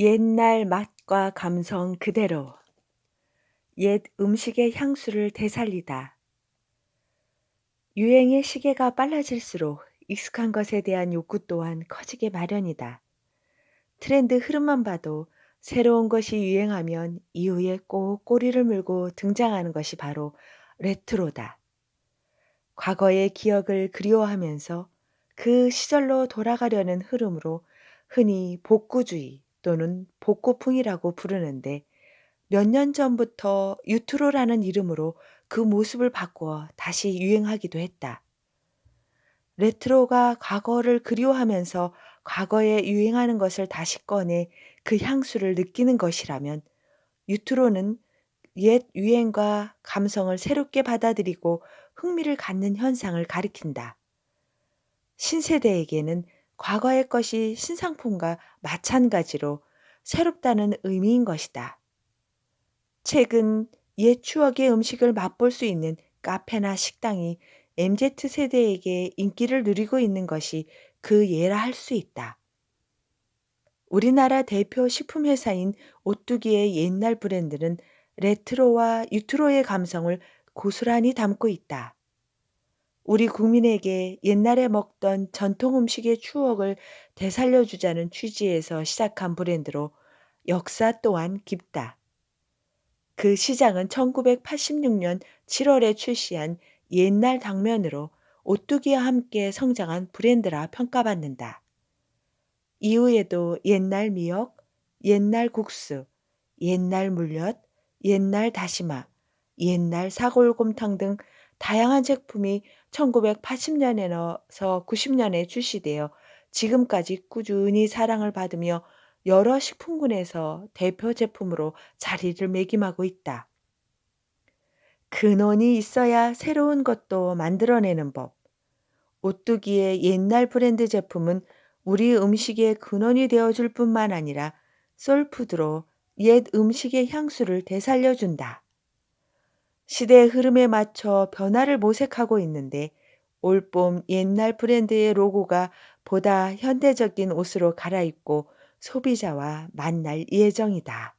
옛날 맛과 감성 그대로 옛 음식의 향수를 되살리다. 유행의 시계가 빨라질수록 익숙한 것에 대한 욕구 또한 커지게 마련이다. 트렌드 흐름만 봐도 새로운 것이 유행하면 이후에 꼭 꼬리를 물고 등장하는 것이 바로 레트로다. 과거의 기억을 그리워하면서 그 시절로 돌아가려는 흐름으로 흔히 복구주의 또는 복고풍이라고 부르는데 몇 년 전부터 유트로라는 이름으로 그 모습을 바꾸어 다시 유행하기도 했다. 레트로가 과거를 그리워하면서 과거에 유행하는 것을 다시 꺼내 그 향수를 느끼는 것이라면 유트로는 옛 유행과 감성을 새롭게 받아들이고 흥미를 갖는 현상을 가리킨다. 신세대에게는 과거의 것이 신상품과 마찬가지로 새롭다는 의미인 것이다. 최근 옛 추억의 음식을 맛볼 수 있는 카페나 식당이 MZ세대에게 인기를 누리고 있는 것이 그 예라 할 수 있다. 우리나라 대표 식품회사인 오뚜기의 옛날 브랜드는 레트로와 유트로의 감성을 고스란히 담고 있다. 우리 국민에게 옛날에 먹던 전통 음식의 추억을 되살려 주자는 취지에서 시작한 브랜드로 역사 또한 깊다. 그 시장은 1986년 7월에 출시한 옛날 당면으로 오뚜기와 함께 성장한 브랜드라 평가받는다. 이후에도 옛날 미역, 옛날 국수, 옛날 물엿, 옛날 다시마, 옛날 사골곰탕 등 다양한 제품이 1980년에서 90년에 출시되어 지금까지 꾸준히 사랑을 받으며 여러 식품군에서 대표 제품으로 자리를 매김하고 있다. 근원이 있어야 새로운 것도 만들어내는 법. 오뚜기의 옛날 브랜드 제품은 우리 음식의 근원이 되어줄 뿐만 아니라 솔푸드로 옛 음식의 향수를 되살려준다. 시대의 흐름에 맞춰 변화를 모색하고 있는데 올봄 옛날 브랜드의 로고가 보다 현대적인 옷으로 갈아입고 소비자와 만날 예정이다.